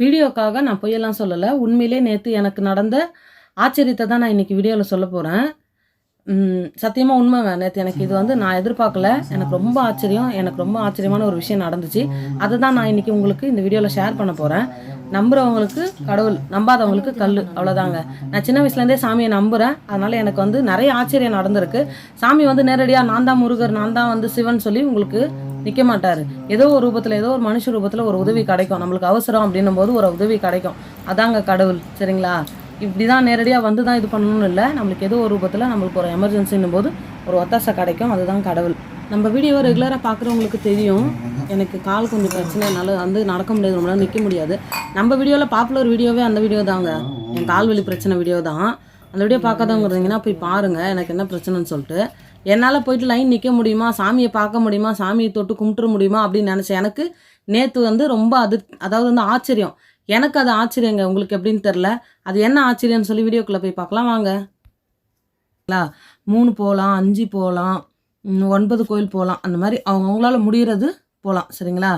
வீடியோக்காக நான் பொய்யெல்லாம் சொல்லலை. உண்மையிலே நேற்று எனக்கு நடந்த ஆச்சரியத்தை தான் நான் இன்றைக்கி வீடியோவில் சொல்ல போகிறேன் சத்தியமாக உண்மை நேற்று எனக்கு இது வந்து நான் எதிர்பார்க்கல. எனக்கு ரொம்ப ஆச்சரியம். எனக்கு ரொம்ப ஆச்சரியமான ஒரு விஷயம் நடந்துச்சு. அதை தான் நான் இன்றைக்கி உங்களுக்கு இந்த வீடியோவில் ஷேர் பண்ண போகிறேன் நம்புகிறவங்களுக்கு கடவுள் நம்பாதவங்களுக்கு கல் அவ்வளோதாங்க நான் சின்ன வயசுலேருந்தே சாமியை நம்புகிறேன் அதனால் எனக்கு வந்து நிறைய ஆச்சரியம் நடந்திருக்கு. சாமி வந்து நேரடியாக நான் தான் முருகர் நான் தான் வந்து சிவன் சொல்லி உங்களுக்கு நிற்க மாட்டார். ஏதோ ஒரு ரூபத்தில் ஏதோ ஒரு மனுஷ ரூபத்தில் ஒரு உதவி கிடைக்கும். நம்மளுக்கு அவசரம் அப்படின்னும் போது ஒரு உதவி கிடைக்கும். அதாங்க கடவுள் சரிங்களா? இப்படி தான் நேரடியாக வந்து தான் இது பண்ணணும்னு இல்லை. நம்மளுக்கு ஏதோ ஒரு ரூபத்தில் நம்மளுக்கு ஒரு எமர்ஜென்சின்னும் போது ஒரு ஒத்தாசை கிடைக்கும். அதுதான் கடவுள். நம்ம வீடியோவை ரெகுலராக பார்க்குறவங்களுக்கு தெரியும். எனக்கு கால் கொஞ்சம் பிரச்சனை. என்னால் வந்து நடக்க முடியாது. நம்மளால நிற்க முடியாது. நம்ம வீடியோவில் பாப்புலர் வீடியோவே அந்த வீடியோ தாங்க. என் கால் வலி பிரச்சனை வீடியோ தான். அந்த வீடியோ பார்க்காதவங்க இருந்தீங்கன்னா போய் பாருங்கள் எனக்கு என்ன பிரச்சனைன்னு சொல்லிட்டு. என்னால் போயிட்டு லைன் நிற்க முடியுமா? சாமியை பார்க்க முடியுமா? சாமியை தொட்டு கும்பிட்டுற முடியுமா? அப்படின்னு நினச்சேன். எனக்கு நேற்று வந்து ரொம்ப அது அதாவது வந்து ஆச்சரியம். எனக்கு அது ஆச்சரியங்க. உங்களுக்கு எப்படின்னு தெரில அது என்ன ஆச்சரியம்னு சொல்லி வீடியோக்குள்ளே போய் பார்க்கலாம். வாங்க. மூணு போகலாம் அஞ்சு போகலாம் ஒன்பது கோயில் போகலாம் அந்த மாதிரி அவங்கவுங்களால முடிகிறது போகலாம் சரிங்களா?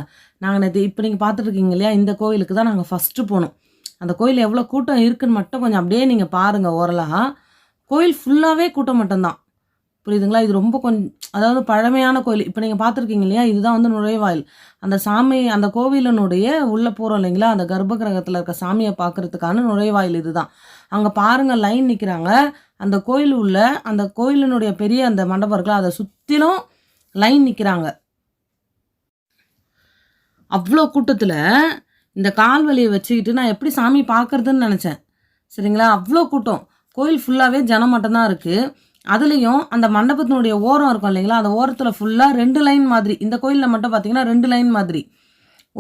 நாங்கள் நேற்று இப்போ நீங்கள் பார்த்துட்ருக்கீங்க இல்லையா? இந்த கோயிலுக்கு தான் நாங்கள் ஃபஸ்ட்டு போனோம். அந்த கோயில் எவ்வளோ கூட்டம் இருக்குன்னு மட்டும் கொஞ்சம் அப்படியே நீங்கள் பாருங்கள் ஓரலாக கோயில் ஃபுல்லாகவே கூட்டம் மட்டும்தான். புரியுதுங்களா? இது ரொம்ப கொஞ்சம் அதாவது பழமையான கோயில். இப்போ நீங்கள் பார்த்துருக்கீங்க இல்லையா? இதுதான் வந்து நுழைவாயில். அந்த சாமி அந்த கோவிலினுடைய உள்ளே போகிறோம் இல்லைங்களா? அந்த கர்ப்ப கிரகத்தில் இருக்க சாமியை பார்க்கறதுக்கான நுழைவாயில் இதுதான். அங்கே பாருங்கள் லைன் நிற்கிறாங்க அந்த கோயில் உள்ள அந்த கோயிலினுடைய பெரிய அந்த மண்டபம் இருக்குல்ல அதை சுற்றிலும் லைன் நிற்கிறாங்க அவ்வளோ கூட்டத்தில் இந்த கால்வலியை வச்சுக்கிட்டு நான் எப்படி சாமி பார்க்குறதுன்னு நினச்சேன். சரிங்களா? அவ்வளோ கூட்டம். கோயில் ஃபுல்லாகவே ஜனம் மட்டும்தான் இருக்குது அதுலேயும் அந்த மண்டபத்தினுடைய ஓரம் இருக்கும் இல்லைங்களா? அந்த ஓரத்தில் ஃபுல்லாக ரெண்டு லைன் மாதிரி இந்த கோயிலில் மட்டும் பார்த்தீங்கன்னா ரெண்டு லைன் மாதிரி.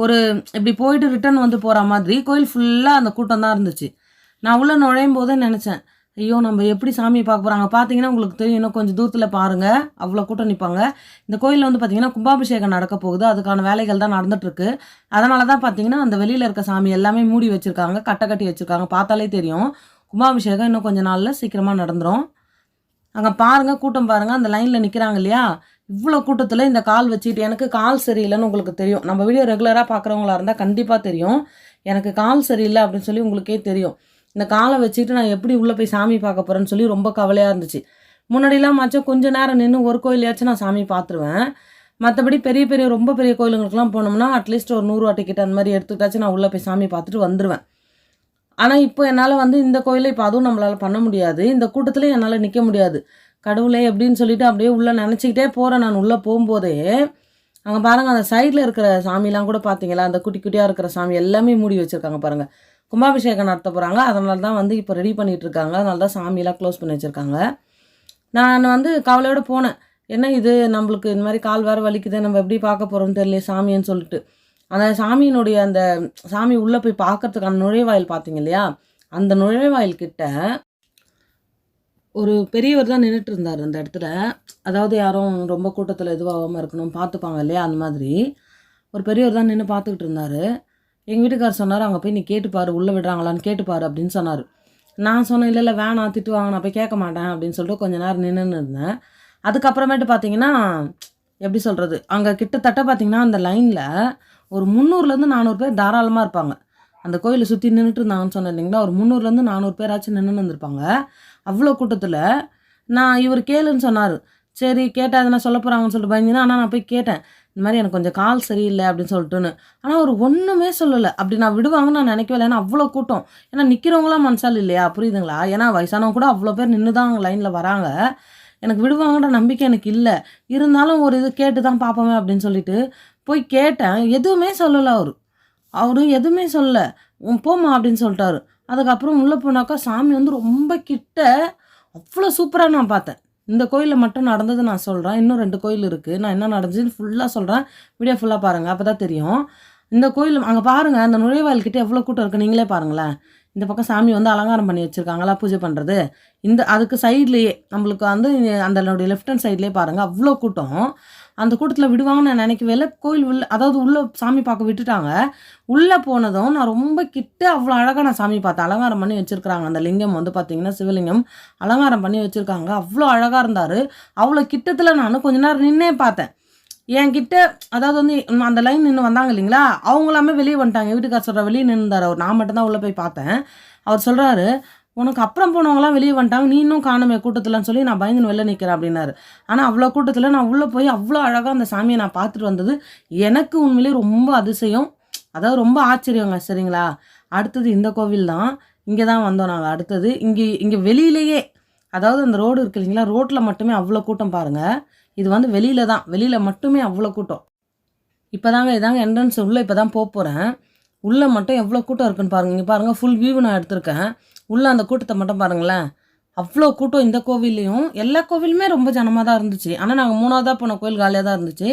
ஒரு இப்படி போயிட்டு ரிட்டர்ன் வந்து போகிற மாதிரி கோயில் ஃபுல்லாக அந்த கூட்டம் தான் இருந்துச்சு. நான் உள்ளே நுழையும் போதே நினச்சேன் ஐயோ நம்ம எப்படி சாமியை பார்க்க போகிறாங்க பார்த்தீங்கன்னா உங்களுக்கு தெரியும் இன்னும் கொஞ்சம் தூரத்தில் பாருங்கள் அவ்வளோ கூட்டம் நிற்பாங்க இந்த கோயிலில் வந்து பார்த்தீங்கன்னா கும்பாபிஷேகம் நடக்க போகுது அதுக்கான வேலைகள் தான் நடந்துட்டுருக்கு. அதனால தான் பார்த்தீங்கன்னா அந்த வெளியில் இருக்க சாமி எல்லாமே மூடி வச்சுருக்காங்க கட்டை கட்டி வச்சுருக்காங்க பார்த்தாலே தெரியும். கும்பாபிஷேகம் இன்னும் கொஞ்சம் நாளில் சீக்கிரமாக நடந்துடும் அங்கே பாருங்கள் கூட்டம் பாருங்கள் அந்த லைனில் நிற்கிறாங்க இல்லையா? இவ்வளோ கூட்டத்தில் இந்த கால் வச்சுட்டு எனக்கு கால் சரியில்லைன்னு உங்களுக்கு தெரியும். நம்ம வீடியோ ரெகுலராக பார்க்குறவங்களா இருந்தால் கண்டிப்பாக தெரியும். எனக்கு கால் சரியில்லை அப்படின்னு சொல்லி உங்களுக்கே தெரியும். இந்த காலை வச்சுட்டு நான் எப்படி உள்ளே போய் சாமி பார்க்க போகிறேன்னு சொல்லி ரொம்ப கவலையாக இருந்துச்சு. முன்னாடிலாம் மச்சம் கொஞ்ச நேரம் நின்று ஒரு கோயிலையாச்சும் நான் சாமி பார்த்துருவேன். மற்றபடி பெரிய பெரிய ரொம்ப பெரிய கோயிலுங்களுக்குலாம் போனோம்னா அட்லீஸ்ட் ஒரு நூறுரூவா டிக்கெட் அந்த மாதிரி எடுத்துக்கிட்டாச்சும் நான் உள்ளே போய் சாமி பார்த்துட்டு வந்துடுவேன் ஆனால் இப்போ என்னால் வந்து இந்த கோயிலில் இப்போ அதுவும் நம்மளால் பண்ண முடியாது. இந்த கூட்டத்தில் என்னால் நிற்க முடியாது. கடவுளே அப்படின்னு சொல்லிட்டு அப்படியே உள்ளே நினச்சிக்கிட்டே போகிறேன் நான். உள்ளே போகும்போதே அங்கே பாருங்கள் அந்த சைடில் இருக்கிற சாமிலாம் கூட பார்த்தீங்களா அந்த குட்டி குட்டியாக இருக்கிற சாமி எல்லாமே மூடி வச்சுருக்காங்க பாருங்கள் கும்பாபிஷேகம் நடத்த போகிறாங்க அதனால தான் வந்து இப்போ ரெடி பண்ணிகிட்டு இருக்காங்க. அதனால தான் சாமியெல்லாம் க்ளோஸ் பண்ணி வச்சுருக்காங்க. நான் வந்து கவலையோடு போனேன். என்ன இது? நம்மளுக்கு இந்த மாதிரி கால் வேறு வலிக்குது. நம்ம எப்படி பார்க்க போகிறோம்னு தெரியல சாமின்னு சொல்லிட்டு. அந்த சாமியினுடைய அந்த சாமி உள்ளே போய் பார்க்கறதுக்கான நுழைவாயில் பார்த்தீங்க இல்லையா அந்த நுழைவாயில் கிட்ட ஒரு பெரியவர் தான் நின்றுட்டு இருந்தார் அந்த இடத்துல. அதாவது யாரும் ரொம்ப கூட்டத்தில் இதுவாகாமல் இருக்கணும் பார்த்துப்பாங்க இல்லையா? அந்த மாதிரி. ஒரு பெரியவர் தான் நின்று பார்த்துக்கிட்டு இருந்தார். எங்கள் வீட்டுக்கார் சொன்னார் அங்கே போய் நீ கேட்டுப்பாரு உள்ளே விடுறாங்களான்னு கேட்டுப்பாரு அப்படின்னு சொன்னார். நான் சொன்னேன் இல்லை இல்லை வேணாம் திட்டுவாங்க நான் போய் கேட்க மாட்டேன் அப்படின்னு சொல்லிட்டு கொஞ்ச நேரம் நின்றுன்னு இருந்தேன். அதுக்கப்புறமேட்டு பார்த்தீங்கன்னா எப்படி சொல்கிறது அங்கே கிட்டத்தட்ட பார்த்தீங்கன்னா அந்த லைனில் ஒரு முந்நூறுலேருந்து நானூறு பேர் தாராளமாக இருப்பாங்க. அந்த கோயிலை சுற்றி நின்றுட்டு இருந்தாங்கன்னு சொன்னேன் இல்லைங்களா? ஒரு முந்நூறுலேருந்து நானூறு பேராச்சும் நின்றுன்னு இருந்திருப்பாங்க. அவ்வளோ கூட்டத்தில் நான் இவர் கேளுன்னு சொன்னார். சரி கேட்டால் எதனா சொல்ல போகிறாங்கன்னு சொல்லிட்டு பயந்துனா ஆனால் நான் போய் கேட்டேன். இந்த மாதிரி எனக்கு கொஞ்சம் கால் சரியில்லை அப்படின்னு சொல்லிட்டுன்னு. ஆனால் அவர் ஒன்றுமே சொல்லலை. அப்படி நான் விடுவாங்கன்னு நான் நினைக்கவே இல்லை. ஏன்னா அவ்வளோ கூட்டம். ஏன்னா நிற்கிறவங்களாம் மனசால் இல்லையா? புரியுதுங்களா? ஏன்னா வயசானவங்க கூட அவ்வளோ பேர் நின்று தான் லைனில் வராங்க. எனக்கு விடுவாங்கன்ற நம்பிக்கை எனக்கு இல்லை. இருந்தாலும் ஒரு இது கேட்டு தான் பார்ப்போமே அப்படின்னு சொல்லிட்டு போய் கேட்டேன் எதுவுமே சொல்லலை அவர். அவரும் எதுவுமே சொல்லலை. உன் போம்மா அப்படின்னு சொல்லிட்டாரு. அதுக்கப்புறம் உள்ளே போனாக்கா சாமி வந்து ரொம்ப கிட்ட அவ்வளோ சூப்பராக நான் பார்த்தேன். இந்த கோயிலில் மட்டும் நடந்தது நான் சொல்கிறேன் இன்னும் ரெண்டு கோயில் இருக்குது நான் என்ன நடந்துச்சுன்னு ஃபுல்லாக சொல்கிறேன் வீடியோ ஃபுல்லாக பாருங்கள் அப்போ தான் தெரியும். இந்த கோயில் அங்கே பாருங்கள் அந்த நுழைவாயில்கிட்ட எவ்வளோ கூட்டம் இருக்குது நீங்களே பாருங்களேன். இந்த பக்கம் சாமி வந்து அலங்காரம் பண்ணி வச்சுருக்காங்களா பூஜை பண்ணுறது இந்த அதுக்கு சைட்லேயே நம்மளுக்கு வந்து அந்த லெஃப்ட் ஹேண்ட் சைட்லேயே பாருங்கள் அவ்வளோ கூட்டம். அந்த கூட்டத்தில் விடுவாங்கன்னு நான் நினைக்கவே இல்லை. கோயில் உள்ள அதாவது உள்ளே சாமி பார்க்க விட்டுட்டாங்க. உள்ளே போனதும் நான் ரொம்ப கிட்ட அவ்வளோ அழகாக நான் சாமி பார்த்தேன் அலங்காரம் பண்ணி வச்சுருக்குறாங்க. அந்த லிங்கம் வந்து பார்த்திங்கன்னா சிவலிங்கம். அலங்காரம் பண்ணி வச்சுருக்காங்க. அவ்வளோ அழகாக இருந்தார். அவ்வளோ கிட்டத்தில் நான் கொஞ்ச நேரம் நின்னே பார்த்தேன். என்கிட்ட அதாவது வந்து அந்த லைன் நின்று வந்தாங்க இல்லைங்களா? அவங்களாமே வெளியே வந்துட்டாங்க. வீட்டுக்கார சொல்கிற வெளியே நின்றுந்தார் அவர். நான் மட்டும்தான் உள்ளே போய் பார்த்தேன். அவர் சொல்கிறாரு உனக்கு அப்புறம் போனவங்களாம் வெளியே வந்துட்டாங்க. நீ இன்னும் காணுமே கூட்டத்தில்னு சொல்லி நான் பயந்து வெளில நிற்கிறேன் அப்படின்னாரு. ஆனால் அவ்வளோ கூட்டத்தில் நான் உள்ளே போய் அவ்வளோ அழகாக அந்த சாமியை நான் பார்த்துட்டு வந்தது எனக்கு உண்மையிலேயே ரொம்ப அதிசயம். அதாவது ரொம்ப ஆச்சரியங்க சரிங்களா? அடுத்தது இந்த கோவில் தான். இங்கே தான் வந்தோம் நாங்கள் அடுத்தது இங்கே இங்கே வெளியிலேயே அதாவது அந்த ரோடு இருக்கு இல்லைங்களா? ரோட்டில் மட்டுமே அவ்வளோ கூட்டம் பாருங்கள் இது வந்து வெளியில தான். வெளியில் மட்டுமே அவ்வளோ கூட்டம். இப்போ தாங்க இதாங்க என்ட்ரன்ஸ் உள்ளே இப்போ தான் போக போகிறேன் உள்ளே மட்டும் எவ்வளோ கூட்டம் இருக்குன்னு பாருங்கள் இங்கே பாருங்கள் ஃபுல் வியூ நான் எடுத்திருக்கேன். உள்ளே அந்த கூட்டத்தை மட்டும் பாருங்களேன். அவ்வளோ கூட்டம் இந்த கோவில்லையும். எல்லா கோவிலுமே ரொம்ப ஜனமாக தான் இருந்துச்சு. ஆனால் நாங்கள் மூணாவதாக போன கோயில் காலியாக தான் இருந்துச்சு.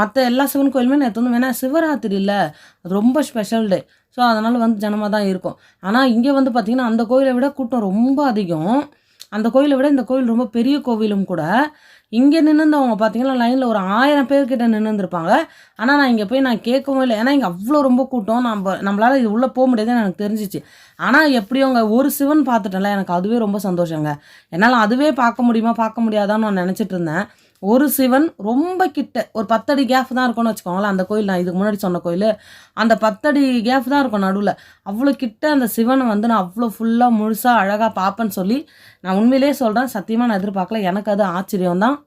மற்ற எல்லா சிவன் கோயிலுமே நேற்று வந்து வேணால் சிவராத்திரி இல்லை. ரொம்ப ஸ்பெஷல் டே ஸோ அதனால் வந்து ஜனமாக தான் இருக்கும். ஆனால் இங்கே வந்து பார்த்திங்கன்னா அந்த கோயிலை விட கூட்டம் ரொம்ப அதிகம். அந்த கோயிலை விட இந்த கோயில் ரொம்ப பெரிய கோவிலும் கூட இங்கே நின்றுந்தவங்க பார்த்தீங்கன்னா லைனில் ஒரு ஆயிரம் பேர்கிட்ட நின்றுருப்பாங்க ஆனால் நான் இங்கே போய் நான் கேட்கவும் இல்லை. ஏன்னா இங்கே அவ்வளோ ரொம்ப கூட்டம். நம்ம நம்மளால் இது உள்ளே போக முடியாதுன்னு எனக்கு தெரிஞ்சிச்சு. ஆனால் எப்படியும் அங்கே ஒரு சிவன் பார்த்துட்டேன்ல எனக்கு அதுவே ரொம்ப சந்தோஷங்க. என்னால் அதுவே பார்க்க முடியுமா பார்க்க முடியாதான்னு நான் நினச்சிட்டு இருந்தேன். ஒரு சிவன் ரொம்ப கிட்ட ஒரு பத்தடி கேஃப் தான் இருக்கும்னு வச்சுக்கோங்களேன் அந்த கோயில் நான் இதுக்கு முன்னாடி சொன்ன கோயில். அந்த பத்தடி கேஃப் தான் இருக்கும் நடுவில். அவ்வளோ கிட்ட அந்த சிவனை வந்து நான் அவ்வளோ ஃபுல்லாக முழுசாக அழகாக பார்ப்பேன்னு சொல்லி நான் உண்மையிலேயே சொல்கிறேன் சத்தியமாக நான் எதிர்பார்க்கல. எனக்கு அது ஆச்சரியம் தான்.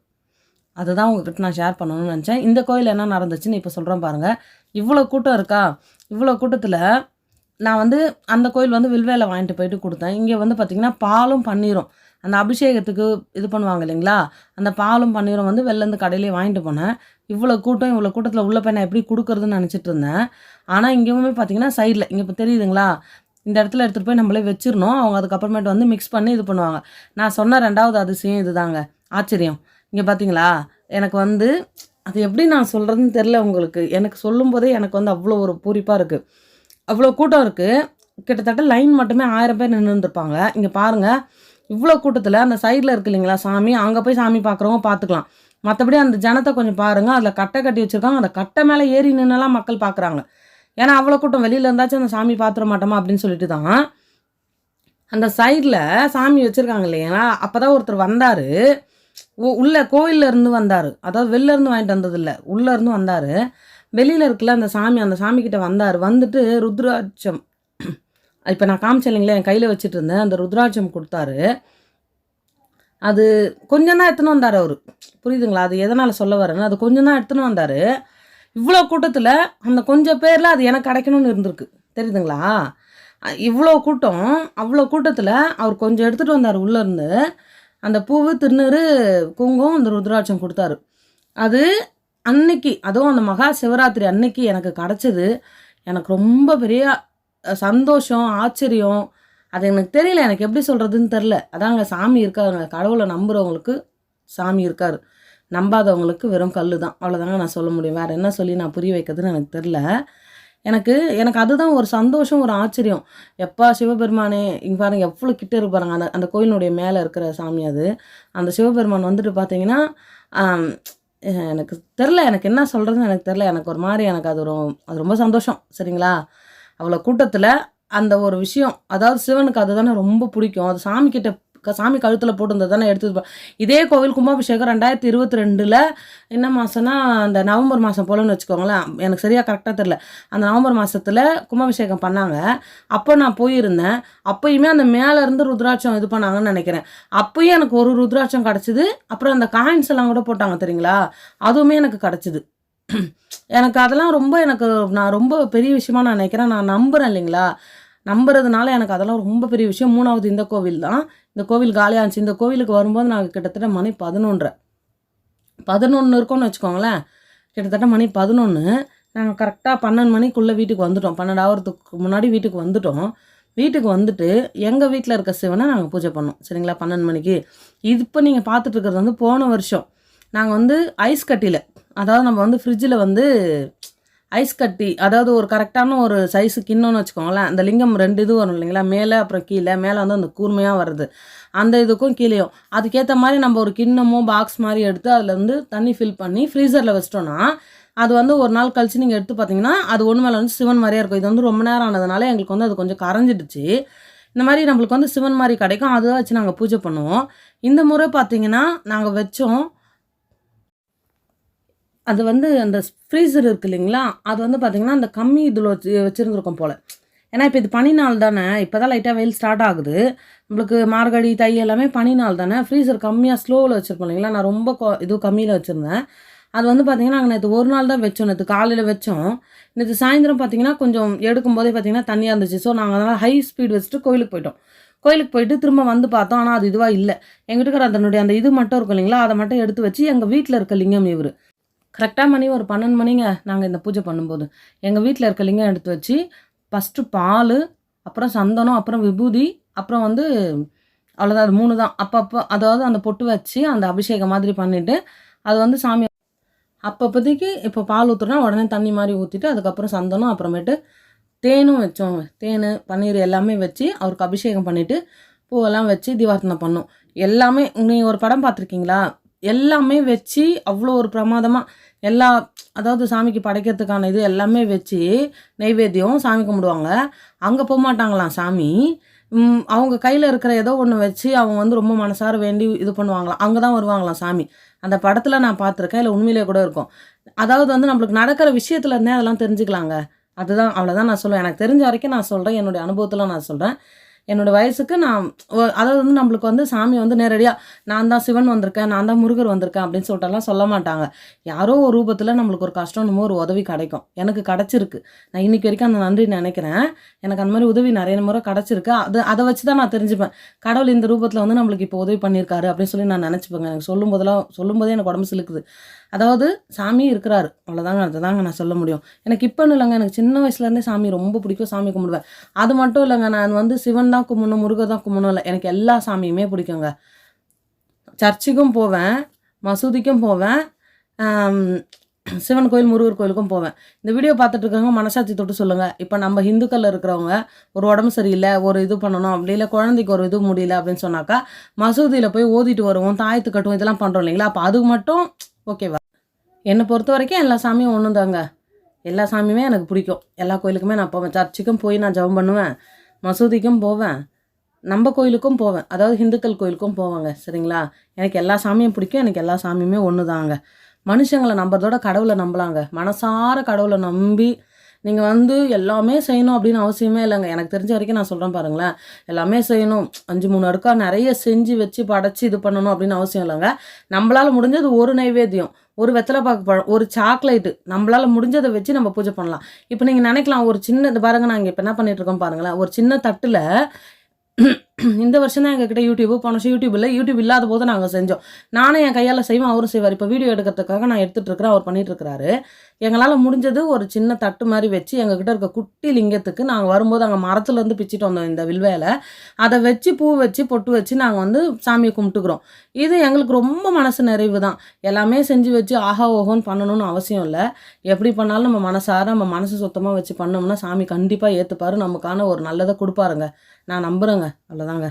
அதுதான் உங்ககிட்ட நான் ஷேர் பண்ணணும்னு நினச்சேன். இந்த கோயில் என்ன நடந்துச்சுன்னு இப்போ சொல்கிறேன் பாருங்கள் இவ்வளோ கூட்டம் இருக்கா? இவ்வளோ கூட்டத்தில் நான் வந்து அந்த கோயில் வந்து வில்வேலை வாங்கிட்டு போயிட்டு கொடுத்தேன். இங்கே வந்து பார்த்திங்கன்னா பாலும் பன்னீரும். அந்த அபிஷேகத்துக்கு இது பண்ணுவாங்க இல்லைங்களா? அந்த பாலும் பன்னீரும் வந்து வெளிலேருந்து கடையிலே வாங்கிட்டு போனேன். இவ்வளோ கூட்டம் இவ்வளோ கூட்டத்தில் உள்ள போய் நான் எப்படி கொடுக்குறதுன்னு நினச்சிட்டு இருந்தேன். ஆனால் இங்கேயுமே பார்த்தீங்கன்னா சைடில் இங்கே இப்போ தெரியுதுங்களா? இந்த இடத்துல எடுத்துகிட்டு போய் நம்மளே வச்சிடணும். அவங்க அதுக்கப்புறமேட்டு வந்து மிக்ஸ் பண்ணி இது பண்ணுவாங்க. நான் சொன்ன ரெண்டாவது அதிசயம் இதுதாங்க. ஆச்சரியம். இங்கே பார்த்தீங்களா எனக்கு வந்து அது எப்படி நான் சொல்கிறதுன்னு தெரில உங்களுக்கு. எனக்கு சொல்லும் போதே எனக்கு வந்து அவ்வளோ ஒரு பூரிப்பாக இருக்குது அவ்வளோ கூட்டம் இருக்குது கிட்டத்தட்ட லைன் மட்டுமே ஆயிரம் பேர் நின்று இருந்திருப்பாங்க இங்கே பாருங்கள் இவ்வளோ கூட்டத்தில் அந்த சைடில் இருக்கு இல்லைங்களா சாமி? அங்கே போய் சாமி பார்க்குறவங்க பார்த்துக்கலாம் மற்றபடி அந்த ஜனத்தை கொஞ்சம் பாருங்கள் அதில் கட்டை கட்டி வச்சுருக்காங்க. அந்த கட்டை மேலே ஏறி நின்றுலாம் மக்கள் பார்க்குறாங்க ஏன்னா அவ்வளோ கூட்டம் வெளியில் இருந்தாச்சும் அந்த சாமி பார்த்துட மாட்டோமா அப்படின்னு சொல்லிட்டு தான் அந்த சைடில் சாமி வச்சுருக்காங்க இல்லைங்களா? அப்போ தான் ஒருத்தர் வந்தார். உள்ளே கோயில்ல இருந்து வந்தார். அதாவது வெளில இருந்து வாங்கிட்டு வந்தது இல்லை. வந்தார். வெளியில் இருக்குல்ல அந்த சாமி அந்த சாமி வந்தார். வந்துட்டு ருத்ராட்சம் இப்போ நான் காமிச்சேன் இல்லைங்களா என் கையில் வச்சுட்டு இருந்தேன் அந்த ருத்ராட்சம் கொடுத்தாரு. அது கொஞ்சம் தான் எடுத்துன்னு வந்தார் அவர். புரியுதுங்களா? அது எதனால் சொல்ல வரேன்னு அது கொஞ்சம் தான் எடுத்துன்னு வந்தார். இவ்வளோ கூட்டத்தில் அந்த கொஞ்சம் பேரில் அது எனக்கு கிடைக்கணும்னு இருந்திருக்கு. தெரியுதுங்களா? இவ்வளோ கூட்டம் அவ்வளோ கூட்டத்தில் அவர் கொஞ்சம் எடுத்துகிட்டு வந்தார் உள்ளேருந்து. அந்த பூவு திருநீறு குங்கும் அந்த ருத்ராட்சம் கொடுத்தாரு. அது அன்னைக்கு அதுவும் அந்த மகா சிவராத்திரி அன்னைக்கு எனக்கு கிடச்சது. எனக்கு ரொம்ப பெரிய சந்தோஷம் ஆச்சரியம். அது எனக்கு தெரியல. எனக்கு எப்படி சொல்கிறதுன்னு தெரில அதாங்க சாமி இருக்காருங்க. கடவுளை நம்புகிறவங்களுக்கு சாமி இருக்கார். நம்பாதவங்களுக்கு வெறும் கல் தான் அவ்வளோதாங்க நான் சொல்ல முடியும். வேறு என்ன சொல்லி நான் புரிய வைக்கிறதுன்னு எனக்கு தெரில எனக்கு எனக்கு அதுதான் ஒரு சந்தோஷம் ஒரு ஆச்சரியம். எப்பா சிவபெருமானே இங்கே பாருங்க எவ்வளோ கிட்டே இருப்பாருங்க அந்த அந்த கோயிலினுடைய மேலே இருக்கிற சாமி அது. அந்த சிவபெருமான் வந்துட்டு பார்த்தீங்கன்னா எனக்கு தெரில எனக்கு என்ன சொல்கிறதுன்னு எனக்கு தெரில எனக்கு ஒரு மாதிரி எனக்கு அது ஒரு அது ரொம்ப சந்தோஷம். சரிங்களா? அவ்வளோ கூட்டத்தில் அந்த ஒரு விஷயம் அதாவது சிவனுக்கு அதுதானே ரொம்ப பிடிக்கும். அது சாமி கிட்ட சாமி கழுத்தில் போட்டிருந்தது தானே எடுத்து இதே கோவில் கும்பாபிஷேகம் ரெண்டாயிரத்தி இருபத்தி ரெண்டில் என்ன மாதம்னா அந்த நவம்பர் மாதம் போலன்னு வச்சுக்கோங்களேன். எனக்கு சரியாக கரெக்டாக தெரில அந்த நவம்பர் மாதத்தில் கும்பாபிஷேகம் பண்ணாங்க. அப்போ நான் போயிருந்தேன். அப்போயுமே அந்த மேலேருந்து ருத்ராட்சம் இது பண்ணாங்கன்னு நினைக்கிறேன். அப்போயும் எனக்கு ஒரு ருத்ராட்சம் கிடச்சிது. அப்புறம் அந்த காயின்ஸ் எல்லாம் கூட போட்டாங்க தெரியுங்களா? அதுவுமே எனக்கு கிடச்சிது. எனக்கு அதெல்லாம் ரொம்ப எனக்கு நான் ரொம்ப பெரிய விஷயமா நான் நினைக்கிறேன். நான் நம்புகிறேன் இல்லைங்களா? நம்புறதுனால எனக்கு அதெல்லாம் ரொம்ப பெரிய விஷயம். மூணாவது இந்த கோவில் தான். இந்த கோவில் காலியாக இருந்துச்சு. இந்த கோவிலுக்கு வரும்போது நாங்கள் கிட்டத்தட்ட மணி பதினொன்றரை. பதினொன்று இருக்கோம்னு வச்சுக்கோங்களேன். கிட்டத்தட்ட மணி பதினொன்று நாங்கள் கரெக்டாக பன்னெண்டு மணிக்குள்ளே வீட்டுக்கு வந்துட்டோம். பன்னெண்டு ஆகிறதுக்கு முன்னாடி வீட்டுக்கு வந்துட்டோம். வீட்டுக்கு வந்துட்டு எங்கள் வீட்டில் இருக்க சிவனை நாங்கள் பூஜை பண்ணோம். சரிங்களா? பன்னெண்டு மணிக்கு. இது இப்போ நீங்கள் பார்த்துட்டு இருக்கிறது வந்து போன வருஷம். நாங்கள் வந்து ஐஸ் கட்டியில் அதாவது நம்ம வந்து ஃப்ரிட்ஜில் வந்து ஐஸ் கட்டி அதாவது ஒரு கரெக்டான ஒரு சைஸு கிண்ணம்னு வச்சுக்கோங்களேன். அந்த லிங்கம் ரெண்டு இது வரும் இல்லைங்களா? மேலே அப்புறம் கீழே. மேலே வந்து அந்த கூர்மையாக வருது அந்த இதுக்கும் கீழேயும். அதுக்கேற்ற மாதிரி நம்ம ஒரு கிண்ணமோ பாக்ஸ் மாதிரி எடுத்து அதில் வந்து தண்ணி ஃபில் பண்ணி ஃப்ரீசரில் வச்சிட்டோன்னா அது வந்து ஒரு நாள் கழிச்சு நீங்கள் எடுத்து பார்த்தீங்கன்னா அது ஒன்று மேலே வந்து சிவன் மாதிரியே இருக்கும். இது வந்து ரொம்ப நேரம் ஆனதுனால எங்களுக்கு வந்து அது கொஞ்சம் கரைஞ்சிடுச்சு. இந்த மாதிரி நம்மளுக்கு வந்து சிவன் மாதிரி கிடைக்கும். அதை வச்சு நாங்கள் பூஜை பண்ணுவோம். இந்த முறை பார்த்தீங்கன்னா நாங்கள் வச்சோம். அது வந்து அந்த ஃப்ரீசர் இருக்கு இல்லைங்களா? அது வந்து பார்த்திங்கன்னா அந்த கம்மி இதில் வச்சு வச்சுருந்துருக்கோம் போல். ஏன்னா இப்போ இது பனி நாள் தானே? இப்போ தான் லைட்டாக வெயில் ஸ்டார்ட் ஆகுது. நம்மளுக்கு மார்கழி தை எல்லாமே பனி நாள் தானே? ஃப்ரீசர் கம்மியாக ஸ்லோவில் வச்சுருக்கோம் இல்லைங்களா? நான் ரொம்ப கொ- இது கம்மியில் வச்சுருந்தேன். அது வந்து பார்த்திங்கன்னா நாங்கள் நேற்று ஒரு நாள் தான் வச்சோம். நேற்று காலையில் வச்சோம். நேற்று சாயந்தரம் பார்த்தீங்கன்னா கொஞ்சம் எடுக்கும் போதே பார்த்தீங்கன்னா தண்ணியாக இருந்துச்சு. ஸோ நாங்கள் அதனால் ஹை ஸ்பீட் வச்சுட்டு கோயிலுக்கு போயிட்டோம். கோயிலுக்கு போயிட்டு திரும்ப வந்து பார்த்தோம். ஆனால் அது இதுவாக இல்லை. எங்கள் வீட்டுக்கார அதனுடைய அந்த இது மட்டும் இருக்கும் இல்லைங்களா? அதை மட்டும் எடுத்து வச்சு எங்கள் வீட்டில் இருக்க லிங்கம் இவர். கரெக்டாக மணி ஒரு பன்னெண்டு மணிங்க நாங்கள் இந்த பூஜை பண்ணும்போது. எங்கள் வீட்டில் இருக்க லிங்கம் எடுத்து வச்சு ஃபஸ்ட்டு பால் அப்புறம் சந்தனம் அப்புறம் விபூதி அப்புறம் வந்து அவ்வளோதான் அது மூணு தான் அப்பப்போ அதாவது அந்த பொட்டு வச்சு அந்த அபிஷேகம் மாதிரி பண்ணிவிட்டு அது வந்து சாமி அப்பப்போதைக்கு இப்போ பால் ஊற்றுனா உடனே தண்ணி மாதிரி ஊற்றிட்டு அதுக்கப்புறம் சந்தனம் அப்புறமேட்டு தேனும் வச்சோங்க. தேன் பன்னீர் எல்லாமே வச்சு அவருக்கு அபிஷேகம் பண்ணிவிட்டு பூவெல்லாம் வச்சு தீபார்த்தனை பண்ணோம். எல்லாமே நீ ஒரு படம் பார்த்துருக்கீங்களா? எல்லாமே வச்சு அவ்வளோ ஒரு பிரமாதமாக எல்லா அதாவது சாமிக்கு படைக்கிறதுக்கான இது எல்லாமே வச்சு நெய்வேத்தியம் சாமி கும்பிடுவாங்க. அங்கே போக மாட்டாங்களாம் சாமி. அவங்க கையில் இருக்கிற ஏதோ ஒன்று வச்சு அவங்க வந்து ரொம்ப மனசார வேண்டி இது பண்ணுவாங்களாம். அங்கே தான் வருவாங்களாம் சாமி. அந்த படத்தில் நான் பார்த்துருக்கேன். இல்லை உண்மையிலே கூட இருக்கும். அதாவது வந்து நம்மளுக்கு நடக்கிற விஷயத்துல இருந்தே அதெல்லாம் தெரிஞ்சுக்கலாங்க. அதுதான் அவ்வளோதான் நான் சொல்லுவேன். எனக்கு தெரிஞ்ச வரைக்கும் நான் சொல்கிறேன் என்னுடைய அனுபவத்தில் நான் சொல்கிறேன் என்னோட வயசுக்கு நான் அதாவது வந்து நம்மளுக்கு வந்து சாமி வந்து நேரடியாக நான் தான் சிவன் வந்திருக்கேன் நான் தான் முருகர் வந்திருக்கேன் அப்படின்னு சொல்லிட்டுலாம் சொல்ல மாட்டாங்க. யாரோ ஒரு ரூபத்தில் நம்மளுக்கு ஒரு கஷ்டம் என்னமோ ஒரு உதவி கிடைக்கும். எனக்கு கிடச்சிருக்கு. நான் இன்னைக்கு வரைக்கும் அந்த நன்றி நினைக்கிறேன். எனக்கு அந்த மாதிரி உதவி நிறைய முறை கிடச்சிருக்கு. அது அதை வச்சு தான் நான் தெரிஞ்சுப்பேன். கடவுள் இந்த ரூபத்தில் வந்து நம்மளுக்கு இப்போ உதவி பண்ணியிருக்காரு அப்படின்னு சொல்லி நான் நினச்சிப்பேங்க. எனக்கு சொல்லும் போதெல்லாம் சொல்லும் போதே எனக்கு உடம்பு சிலுக்குது. அதாவது சாமி இருக்கிறாரு. அவ்வளோதாங்க அதுதாங்க நான் சொல்ல முடியும். எனக்கு இப்போன்னு இல்லைங்க. எனக்கு சின்ன வயசுலேருந்தே சாமி ரொம்ப பிடிக்கும். சாமி கும்பிடுவேன். அது மட்டும் இல்லைங்க. நான் வந்து சிவன் தான் கும்பிடணும் முருகை தான் கும்பிடணும் இல்லை. எனக்கு எல்லா சாமியுமே பிடிக்குங்க. சர்ச்சுக்கும் போவேன். மசூதிக்கும் போவேன். சிவன் கோயில் முருகர் கோயிலுக்கும் போவேன். இந்த வீடியோ பார்த்துட்டு இருக்கவங்க மனசாட்சி தொட்டு சொல்லுங்கள் இப்போ நம்ம ஹிந்துக்களில் இருக்கிறவங்க ஒரு உடம்பு சரியில்லை ஒரு இது பண்ணணும் அப்படி இல்லை குழந்தைக்கு ஒரு இது முடியல அப்படின்னு சொன்னாக்கா மசூதியில் போய் ஓதிட்டு வருவோம் தாயத்து கட்டுவோம் இதெல்லாம் பண்ணுறோம் இல்லைங்களா? அப்போ அது மட்டும் ஓகேவா? என்னை பொறுத்த வரைக்கும் எல்லா சாமியும் ஒன்று தாங்க எல்லா சாமியுமே எனக்கு பிடிக்கும். எல்லா கோயிலுக்குமே நான் போவேன். சர்ச்சுக்கும் போய் நான் ஜெபம் பண்ணுவேன். மசூதிக்கும் போவேன். நம்ம கோயிலுக்கும் போவேன். அதாவது ஹிந்துக்கள் கோயிலுக்கும் போவாங்க. சரிங்களா? எனக்கு எல்லா சாமியும் பிடிக்கும். எனக்கு எல்லா சாமியுமே ஒன்று தாங்க மனுஷங்களை நம்புறதோட கடவுளை நம்பலாங்க. மனசார கடவுளை நம்பி நீங்கள் வந்து எல்லாமே செய்யணும் அப்படின்னு அவசியமே இல்லைங்க. எனக்கு தெரிஞ்ச வரைக்கும் நான் சொல்கிறேன் பாருங்களேன். எல்லாமே செய்யணும். அஞ்சு மூணு அடுக்கா நிறைய செஞ்சு வச்சு படைச்சி இது பண்ணணும் அப்படின்னு அவசியம் இல்லைங்க. நம்மளால் முடிஞ்சது ஒரு நைவேத்தியம். ஒரு வெத்தலை பாக்கு பழம் ஒரு சாக்லேட்டு நம்மளால் முடிஞ்சதை வச்சு நம்ம பூஜை பண்ணலாம். இப்போ நீங்கள் நினைக்கலாம் ஒரு சின்ன இது பாருங்க நாங்கள் இப்போ என்ன பண்ணிட்டு இருக்கோம் பாருங்களேன் ஒரு சின்ன தட்டில் இந்த வருஷம் தான் எங்ககிட்ட யூடியூப் போன வருஷம் யூடியூப் இல்லை யூடியூப் இல்லாத போது நாங்கள் செஞ்சோம். நானும் என் கையால் செய்வேன் அவரும் செய்வார். இப்போ வீடியோ எடுக்கிறதுக்காக நான் எடுத்துட்டு இருக்கிறேன் அவர் பண்ணிட்டு இருக்கிறாரு. எங்களால் முடிஞ்சது ஒரு சின்ன தட்டு மாதிரி வச்சு எங்ககிட்ட இருக்க குட்டி லிங்கத்துக்கு நாங்கள் வரும்போது அங்கே மரத்துலேருந்து பிச்சிட்டு வந்தோம் இந்த வில்வேலை. அதை வச்சு பூ வச்சு பொட்டு வச்சு நாங்கள் வந்து சாமியை கும்பிட்டுக்கிறோம். இது எங்களுக்கு ரொம்ப மனசு நிறைவு தான். எல்லாமே செஞ்சு வச்சு ஆஹா ஓஹோன்னு பண்ணணும்னு அவசியம் இல்லை. எப்படி பண்ணாலும் நம்ம மனசார நம்ம மனசு சுத்தமாக வச்சு பண்ணோம்னா சாமி கண்டிப்பாக ஏற்றுப்பாரு நமக்கான ஒரு நல்லதை கொடுப்பாருங்க. நான் நம்புகிறேங்க அவ்வளோதாங்க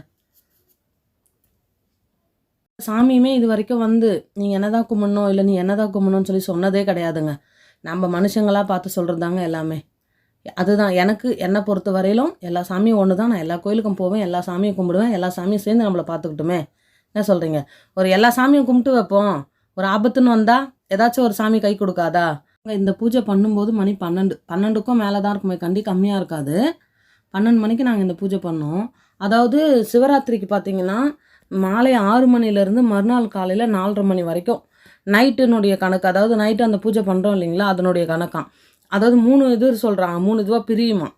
சாமியுமே இது வரைக்கும் வந்து நீ என்னதான் கும்பிடணும் இல்லை நீ என்னதான் கும்பிடணும்னு சொல்லி சொன்னதே கிடையாதுங்க. நம்ம மனுஷங்களாக பார்த்து சொல்கிறது தாங்க எல்லாமே. அதுதான் எனக்கு என்னை பொறுத்த வரையிலும் எல்லா சாமியும் ஒன்று தான் நான் எல்லா கோயிலுக்கும் போவேன் எல்லா சாமியும் கும்பிடுவேன் எல்லா சாமியும் சேர்ந்து நம்மளை பார்த்துக்கிட்டுமே. என்ன சொல்கிறீங்க ஒரு எல்லா சாமியும் கும்பிட்டு வைப்போம். ஒரு ஆபத்துன்னு வந்தால் ஏதாச்சும் ஒரு சாமி கை கொடுக்காதா? இந்த பூஜை பண்ணும்போது மணி பன்னெண்டு பன்னெண்டுக்கும் மேலே தான் இருக்குமே கண்டி கம்மியாக இருக்காது. பன்னெண்டு மணிக்கு நாங்கள் இந்த பூஜை பண்ணோம். அதாவது சிவராத்திரிக்கு பார்த்தீங்கன்னா மாலை ஆறு மணிலேருந்து மறுநாள் காலையில் நாலரை மணி வரைக்கும் நைட்டுனுடைய கணக்கு அதாவது நைட்டு அந்த பூஜை பண்ணுறோம் இல்லைங்களா அதனுடைய கணக்காம் அதாவது மூணு இது சொல்கிறாங்க மூணு இதுவாக பிரியுமா.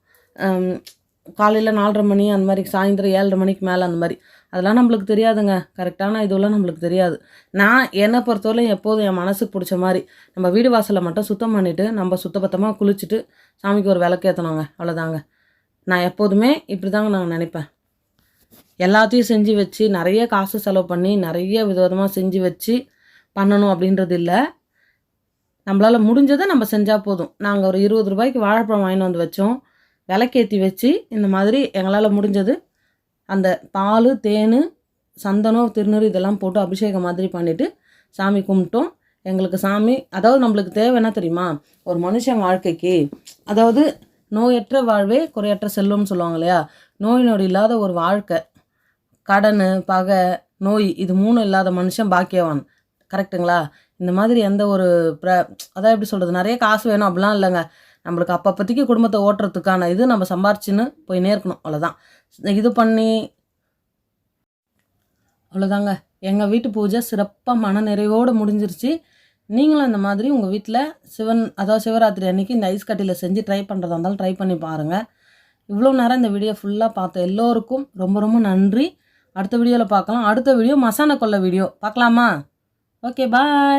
காலையில் நாலரை மணி அந்த மாதிரி சாயந்தரம் ஏழரை மணிக்கு மேலே அந்த மாதிரி. அதெல்லாம் நம்மளுக்கு தெரியாதுங்க. கரெக்டான இதுவெல்லாம் நம்மளுக்கு தெரியாது. நான் என்னை பொறுத்தவரையும் எப்போதும் என் மனசுக்கு பிடிச்ச மாதிரி நம்ம வீடு வாசலை மட்டும் சுத்தம் பண்ணிவிட்டு நம்ம சுத்தபத்தமாக குளிச்சுட்டு சாமிக்கு ஒரு விளக்கு ஏற்றணுங்க அவ்வளோதாங்க நான் எப்போதுமே இப்படி தாங்க நான் நினைப்பேன். எல்லாத்தையும் செஞ்சு வச்சு நிறைய காசு செலவு பண்ணி நிறைய விதவிதமாக செஞ்சு வச்சு பண்ணணும் அப்படின்றது இல்லை. நம்மளால் முடிஞ்சதை நம்ம செஞ்சால் போதும். நாங்கள் ஒரு இருபது ரூபாய்க்கு வாழைப்பழம் வாங்கிட்டு வந்து வச்சோம். விளக்கேற்றி வச்சு இந்த மாதிரி எங்களால் முடிஞ்சது அந்த பால் தேன் சந்தனம் திருநூறு இதெல்லாம் போட்டு அபிஷேகம் மாதிரி பண்ணிவிட்டு சாமி கும்பிட்டோம். எங்களுக்கு சாமி அதாவது நம்மளுக்கு தேவை என்ன தெரியுமா? ஒரு மனுஷன் வாழ்க்கைக்கு அதாவது நோயற்ற வாழ்வே குறையற்ற செல்வம்னு சொல்லுவாங்க இல்லையா? நோய் நொடி இல்லாத ஒரு வாழ்க்கை. கடன் பகை நோய் இது மூணும் இல்லாத மனுஷன் பாக்கியவான். கரெக்ட்டுங்களா? இந்த மாதிரி எந்த ஒரு ப்ர அதான் எப்படி சொல்கிறது நிறைய காசு வேணும் அப்படிலாம் இல்லைங்க. நம்மளுக்கு அப்பப்போதைக்கு குடும்பத்தை ஓட்டுறதுக்கான இது நம்ம சம்பாரிச்சுன்னு போயினே இருக்கணும் அவ்வளோதான் இது பண்ணி அவ்வளோதாங்க எங்கள் வீட்டு பூஜை சிறப்பாக மன நிறைவோடு முடிஞ்சிருச்சு. நீங்களும் இந்த மாதிரி உங்கள் வீட்டில் சிவன் அதாவது சிவராத்திரி அன்னைக்கு இந்த ஐஸ் கட்டியில் செஞ்சு ட்ரை பண்ணுறதா இருந்தாலும் ட்ரை பண்ணி பாருங்கள் இவ்வளோ நேரம் இந்த வீடியோ ஃபுல்லாக பார்த்த எல்லோருக்கும் ரொம்ப ரொம்ப நன்றி. அடுத்த வீடியோவில் பார்க்கலாம். அடுத்த வீடியோ மசாலா கொள்ள வீடியோ. பார்க்கலாமா? Okay bye